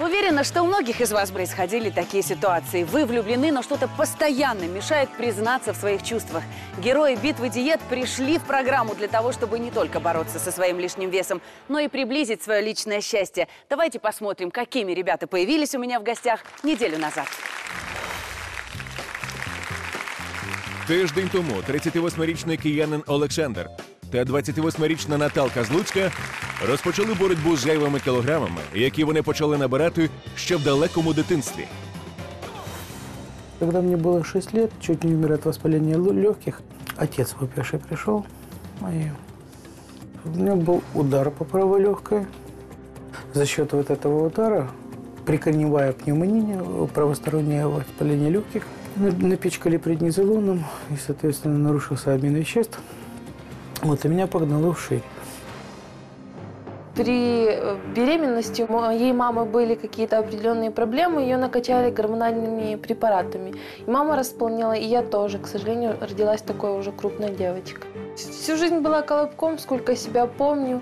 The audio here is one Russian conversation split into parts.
Уверена, что у многих из вас происходили такие ситуации. Вы влюблены, но что-то постоянно мешает признаться в своих чувствах. Герои битвы диет пришли в программу для того, чтобы не только бороться со своим лишним весом, но и приблизить свое личное счастье. Давайте посмотрим, какими ребята появились у меня в гостях неделю назад. Тиждень тому 38-річний киянин Олександр та 28-річна Наталка Злуцька розпочали боротьбу з зайвими кілограмами, які вони почали набирати ще в далекому дитинстві. Когда мне было 6 лет, чуть не умер от воспаления лу- легких, отец выпивший пришел, и у него был удар по правой легкой. За счет вот этого удара, прикорневая пневмония, правостороннее воспаление легких, на- напичкали преднизолоном, и, соответственно, нарушился обмен веществ. Вот, и меня погнало в шею. При э, беременности у моей мамы были какие-то определенные проблемы, ее накачали гормональными препаратами. И мама располнела, и я тоже, к сожалению, родилась такой уже крупной девочкой. Всю жизнь была колобком, сколько себя помню.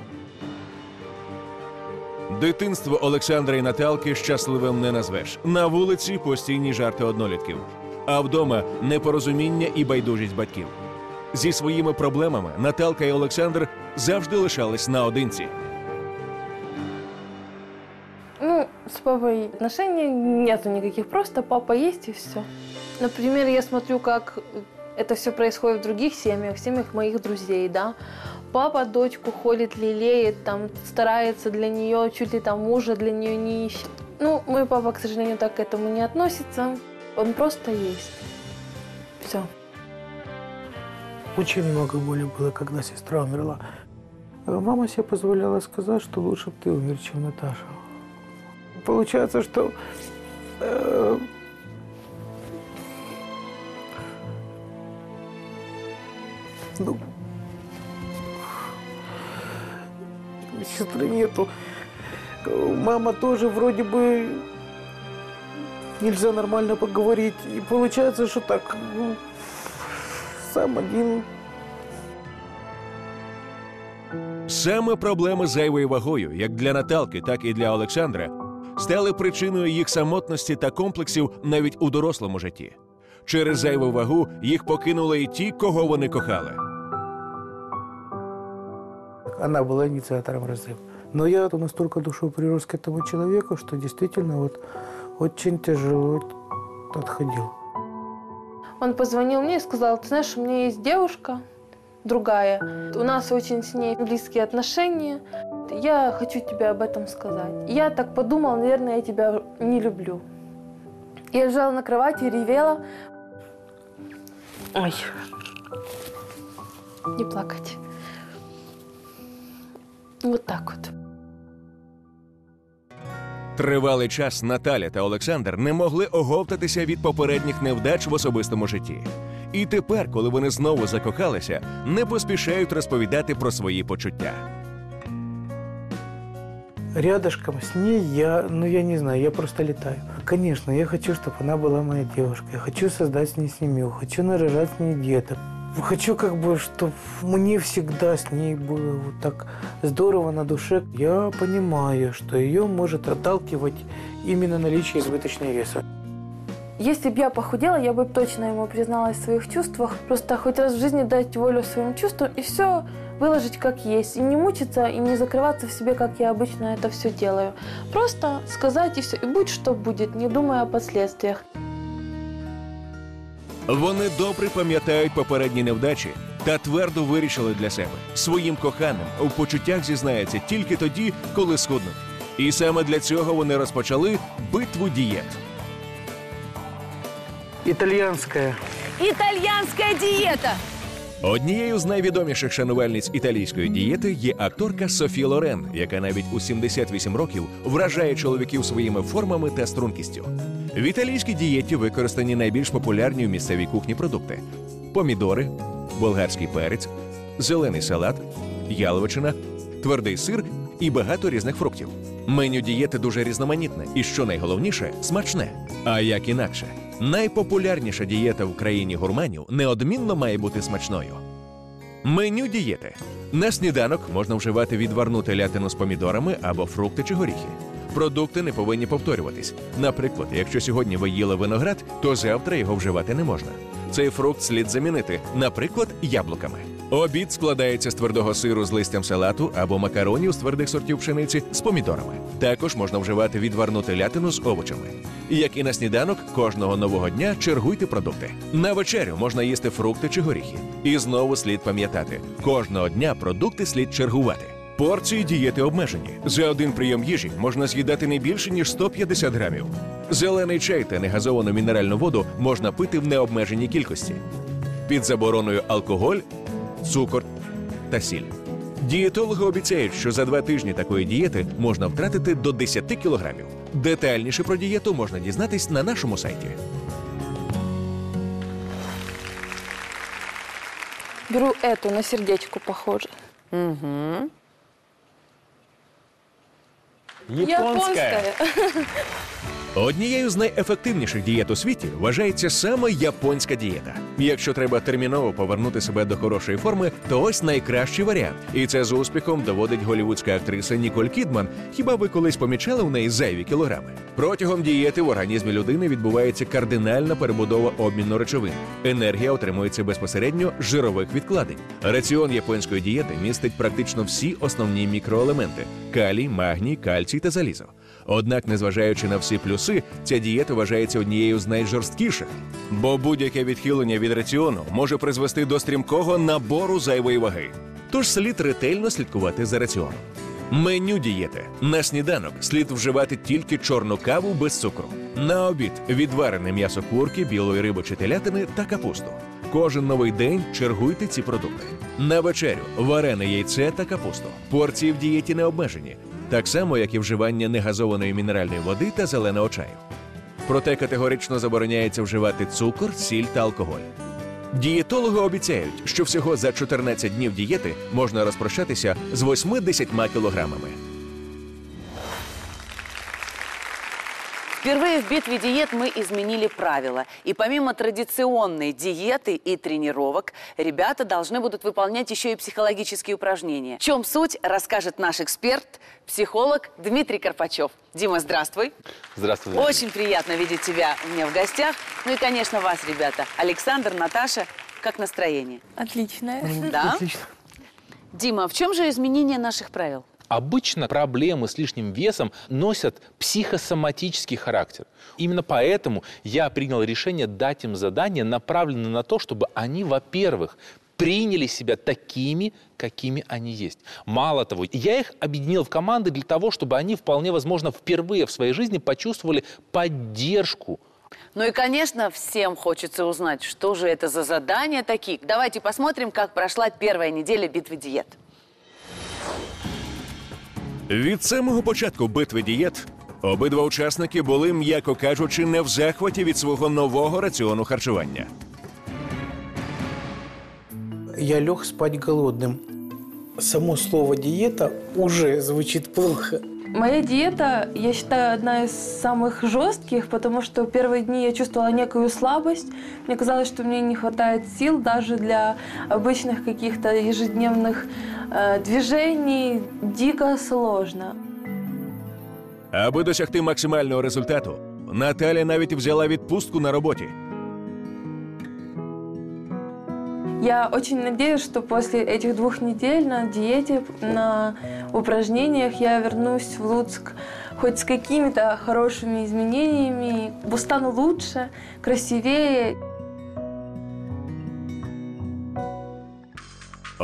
Дитинство Олександра і Наталки щасливим не назвеш. На вулиці постійні жарти однолітків, а вдома непорозуміння і байдужість батьків. Зі своїми проблемами Наталка і Олександр завжди лишались наодинці. Ну, с папой отношений нету никаких, просто папа есть и все. Например, я смотрю, как это все происходит в других семьях, в семьях моих друзей, да. Папа дочку холит, лелеет, там, старается для нее, чуть ли там мужа для нее не ищет. Ну, мой папа, к сожалению, так к этому не относится. Он просто есть. Все. Очень много боли было, когда сестра умерла. Мама себе позволяла сказать, что лучше бы ты умер, чем Наташа. Получается, что э, ну, сестры нету. Мама тоже вроде бы нельзя нормально поговорить. И получается, что так, ну, сам один Саме проблеми з зайвою вагою, як для Наталки, так і для Олександра, стали причиною їх самотності та комплексів навіть у дорослому житті. Через зайву вагу їх покинули і ті, кого вони кохали. Она была инициатором разрыва. Но я настолько душой прирос к этому человеку, что действительно вот очень тяжело отходил. Он позвонил мне и сказал, ты знаешь, у меня есть девушка другая. У нас очень с ней близкие отношения. Я хочу тебе об этом сказать. Я так подумал, наверное, я тебя не люблю. Я лежала на кровати, ревела. Ой. Не плакать. Вот так вот. Тривалий час Наталя та Олександр не могли оговтатися від попередніх невдач в особистому житті. І тепер, коли вони знову закохалися, не поспішають розповідати про свої почуття. Рядышком с ней я, ну я не знаю, я просто летаю. Конечно, я хочу, чтобы она была моя девушка. Я хочу создать с ней семью, хочу нарожать с ней деток. Хочу как бы, чтобы мне всегда с ней было вот так здорово на душе. Я понимаю, что ее может отталкивать именно наличие избыточного веса. Если бы я похудела, я бы точно ему призналась в своих чувствах. Просто хоть раз в жизни дать волю своим чувствам и все выложить как есть. И не мучиться, и не закрываться в себе, как я обычно это все делаю. Просто сказать и все. И будь что будет, не думая о последствиях. Вони добре пам'ятають попередні невдачі та твердо вирішили для себе своїм коханим у почуттях зізнаються тільки тоді, коли схуднуть. І саме для цього вони розпочали битву дієт. Итальянская. Итальянская диета! Однією з найвідоміших шанувальниць італійської дієти є акторка Софі Лорен, яка навіть у 78 років вражає чоловіків своїми формами та стрункістю. В італійській дієті використані найбільш популярні в місцевій кухні продукти: помідори, болгарський перець, зелений салат, яловичина, твердий сир і багато різних фруктів. Меню дієти дуже різноманітне і, що найголовніше, смачне. А як інакше, найпопулярніша дієта в країні гурманів неодмінно має бути смачною. Меню дієти. На сніданок можна вживати відварну телятину з помідорами або фрукти чи горіхи. Продукти не повинні повторюватись. Наприклад, якщо сьогодні ви їли виноград, то завтра його вживати не можна. Цей фрукт слід замінити, наприклад, яблуками. Обід складається з твердого сиру з листям салату або макаронів з твердих сортів пшениці з помідорами. Також можна вживати відварну телятину з овочами. Як і на сніданок, кожного нового дня чергуйте продукти. На вечерю можна їсти фрукти чи горіхи. І знову слід пам'ятати: кожного дня продукти слід чергувати. Порції дієти обмежені. За один прийом їжі можна з'їдати не більше ніж 150 грамів. Зелений чай та негазовану мінеральну воду можна пити в необмеженій кількості. Під забороною алкоголь, цукор та сіль. Дієтологи обіцяють, що за два тижні такої дієти можна втратити до 10 кілограмів. Детальніше про дієту можна дізнатись на нашому сайті. Беру эту, на сердечко похоже. Японская. Однією з найефективніших дієт у світі вважається саме японська дієта. Якщо треба терміново повернути себе до хорошої форми, то ось найкращий варіант. І це з успіхом доводить голівудська актриса Ніколь Кідман. Хіба ви колись помічали у неї зайві кілограми? Протягом дієти в організмі людини відбувається кардинальна перебудова обміну речовин. Енергія отримується безпосередньо з жирових відкладень. Раціон японської дієти містить практично всі основні мікроелементи: калій, магній, кальцій та залізо. Однак, незважаючи на всі плюси, ця дієта вважається однією з найжорсткіших, бо будь-яке відхилення від раціону може призвести до стрімкого набору зайвої ваги. Тож слід ретельно слідкувати за раціоном. Меню дієти на сніданок слід вживати тільки чорну каву без цукру. На обід відварене м'ясо курки, білої риби чи телятини та капусту. Кожен новий день чергуйте ці продукти. На вечерю варене яйце та капусту. Порції в дієті не обмежені, так само як і вживання негазованої мінеральної води та зеленого чаю. Проте категорично забороняється вживати цукор, сіль та алкоголь. Дієтологи обіцяють, що всього за 14 днів дієти можна розпрощатися з 8-10 кілограмами. Впервые в битве диет мы изменили правила. И помимо традиционной диеты и тренировок, ребята должны будут выполнять еще и психологические упражнения. В чем суть, расскажет наш эксперт, психолог Дмитрий Карпачев. Дима, здравствуй. Здравствуйте. Очень приятно видеть тебя у меня в гостях. Ну и, конечно, вас, ребята. Александр, Наташа, как настроение? Отличная. Да? Отлично. Дима, в чем же изменение наших правил? Обычно проблемы с лишним весом носят психосоматический характер. Именно поэтому я принял решение дать им задание, направленное на то, чтобы они, во-первых, приняли себя такими, какими они есть. Мало того, я их объединил в команды для того, чтобы они, вполне возможно, впервые в своей жизни почувствовали поддержку Ну и, конечно, всем хочется узнать, что же это за задания такие. Давайте посмотрим, как прошла первая неделя битвы диет. Від самого початку битви дієт обидва учасники були, м'яко кажучи, не в захваті від свого нового раціону харчування. Я лег спать голодным. Само слово диета уже звучит плохо. Моя диета, я считаю, одна из самых жестких, потому что в первые дни я чувствовала некую слабость. Мне казалось, что мне не хватает сил даже для обычных каких-то ежедневных э, движений. Дико сложно. Аби досягти максимального результату, Наталя навіть взяла відпустку на роботі. Я очень надеюсь, что после этих двух недель на диете, на упражнениях я вернусь в Луцк хоть с какими-то хорошими изменениями, стану лучше, красивее.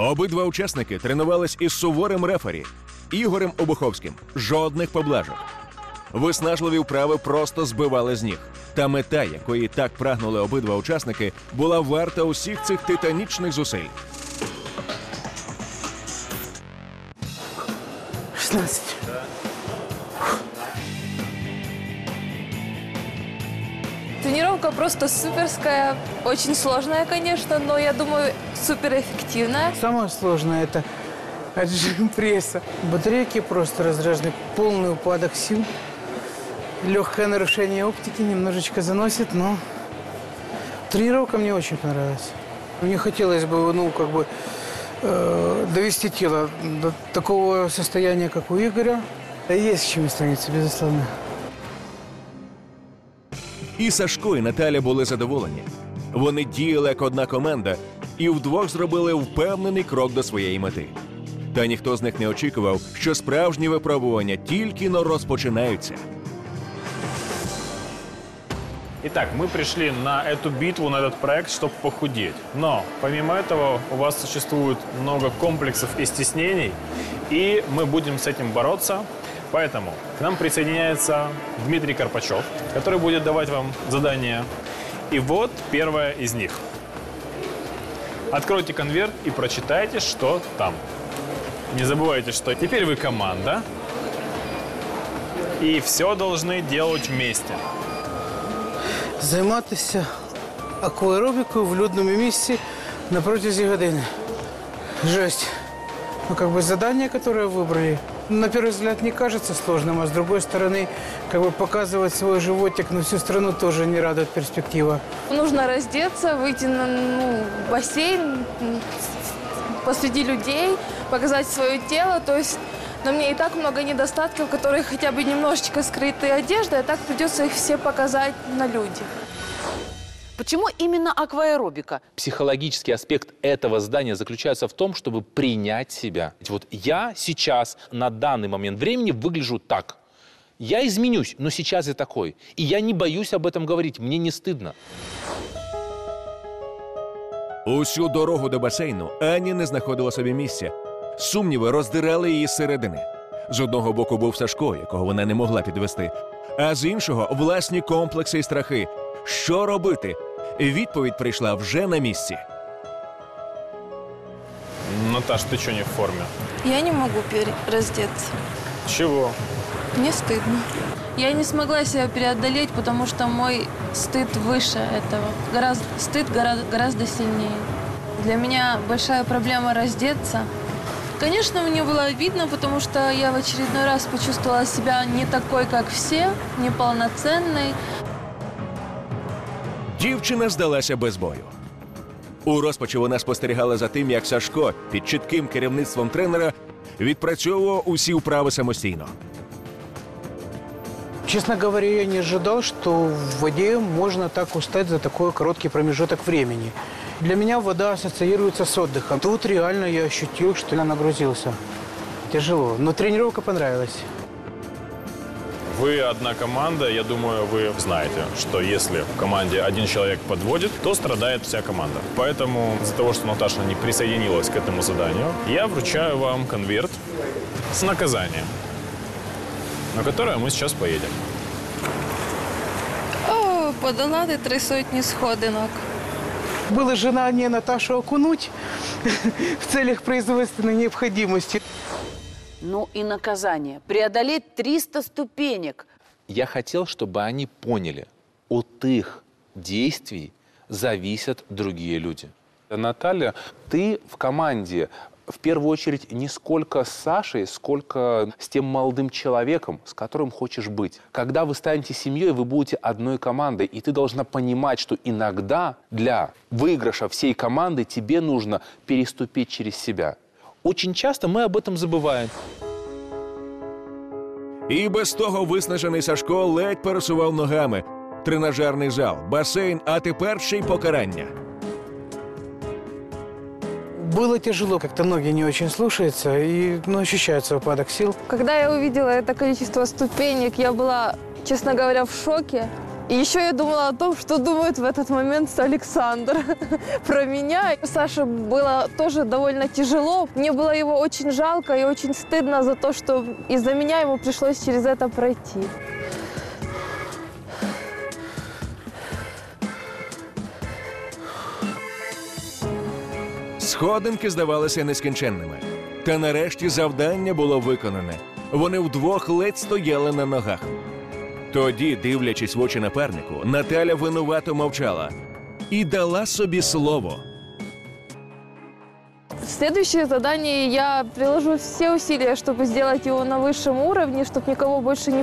Обидва учасники тренувались із суворим рефері Ігорем Обуховським. Жодних поблажок. Виснажливі вправи просто збивали з ніг. Та мета, якої так прагнули обидва учасники, була варта усіх цих титанічних зусиль. 16. Тренировка просто суперская, очень сложная, конечно, но я думаю, суперэффективная. Самое сложное это отжим пресса. Батарейки просто разряжены, полный упадок сил. Легкое нарушение оптики немножечко заносит, но тренировка мне очень понравилась. Мне хотелось бы, ну, как бы, э, довести тело до такого состояния, как у Игоря. Есть к чему стремиться, безусловно. І Сашко, і Наталя були задоволені. Вони діяли як одна команда і вдвох зробили впевнений крок до своєї мети. Та ніхто з них не очікував, що справжні випробування тільки но розпочинаються. Итак, мы пришли на эту битву, на этот проект, чтобы похудеть. Но, помимо этого, у вас существует много комплексов и стеснений, и мы будем с этим бороться. Поэтому к нам присоединяется Дмитрий Карпачев, который будет давать вам задания. И вот первое из них. Откройте конверт и прочитайте, что там. Не забывайте, что теперь вы команда, и все должны делать вместе. Займатися акваеробікою в людному місці на протязі години. Жесть. Ну, как бы задание, которое выбрали, на первый взгляд не кажется сложным, а с другой стороны, как бы показывать свой животик на всю страну тоже не радует перспектива. Нужно раздеться, выйти на ну, бассейн, посреди людей, показать свое тело. То есть на мне и так много недостатков, которые хотя бы немножечко скрыты одеждой, а так придется их все показать на людях. Почему именно акваэробика? Психологический аспект этого здания заключается в том, чтобы принять себя. Ведь Вот я сейчас на данный момент времени выгляжу так. Я изменюсь, но сейчас я такой. И я не боюсь об этом говорить, мне не стыдно. Усю дорогу до басейну Ані не знаходила собі місця. Сумніви роздирали її зсередини. З одного боку був Сашко, якого вона не могла підвести, а з іншого власні комплекси і страхи. Що робити? Відповідь прийшла вже на місці. Наташ, ты что не в форме? Я не могу раздеться. Чего? Мне стыдно. Я не смогла себя преодолеть, потому что мой стыд выше этого. Гораздо, стыд гораздо, гораздо сильнее. Для меня большая проблема раздеться. Конечно, мне было обидно, потому что я в очередной раз почувствовала себя не такой, как все, неполноценной. Дівчина здалася без бою. У розпачі вона спостерігала за тим, як Сашко під чітким керівництвом тренера відпрацьовував усі вправи самостійно. Честно говоря, я не ожидал, что в воде можно так устать за такой короткий промежуток времени. Для меня вода ассоциируется с отдыхом. Тут реально я ощутил, что я нагрузился. Тяжело, но тренировка понравилась. Вы одна команда, я думаю, вы знаете, что если в команде один человек подводит, то страдает вся команда. Поэтому из-за того, что Наташа не присоединилась к этому заданию, я вручаю вам конверт с наказанием, на которое мы сейчас поедем. О, подолати три сотні сходинок. Было желание Наташу окунуть в целях производственной необходимости. Ну и наказание. Преодолеть 300 ступенек. Я хотел, чтобы они поняли, от их действий зависят другие люди. Наталья, ты в команде в первую очередь не сколько с Сашей, сколько с тем молодым человеком, с которым хочешь быть. Когда вы станете семьей, вы будете одной командой, и ты должна понимать, что иногда для выигрыша всей команды тебе нужно переступить через себя. Очень часто мы об этом забываем. І без того виснажений Сашко ледь пересував ногами. Тренажерний зал, басейн, а тепер ще й покарання. Было тяжело, как-то ноги не очень слушаются и ну, ощущается упадок сил. Когда я увидела это количество ступенек, я была, честно говоря, в шоке. И еще я думала о том, что думает в этот момент Александр про меня. Саше было тоже довольно тяжело. Мне было его очень жалко и очень стыдно за то, что из-за меня ему пришлось через это пройти. Сходинки здавалися нескінченними. Та нарешті завдання було виконане. Вони вдвох ледь стояли на ногах. Тоді, дивлячись в очі напарнику, Наталя винувато мовчала і дала собі слово. Следующее задание я приложу все усилия, чтобы сделать его на высшем уровне, чтобы никого больше не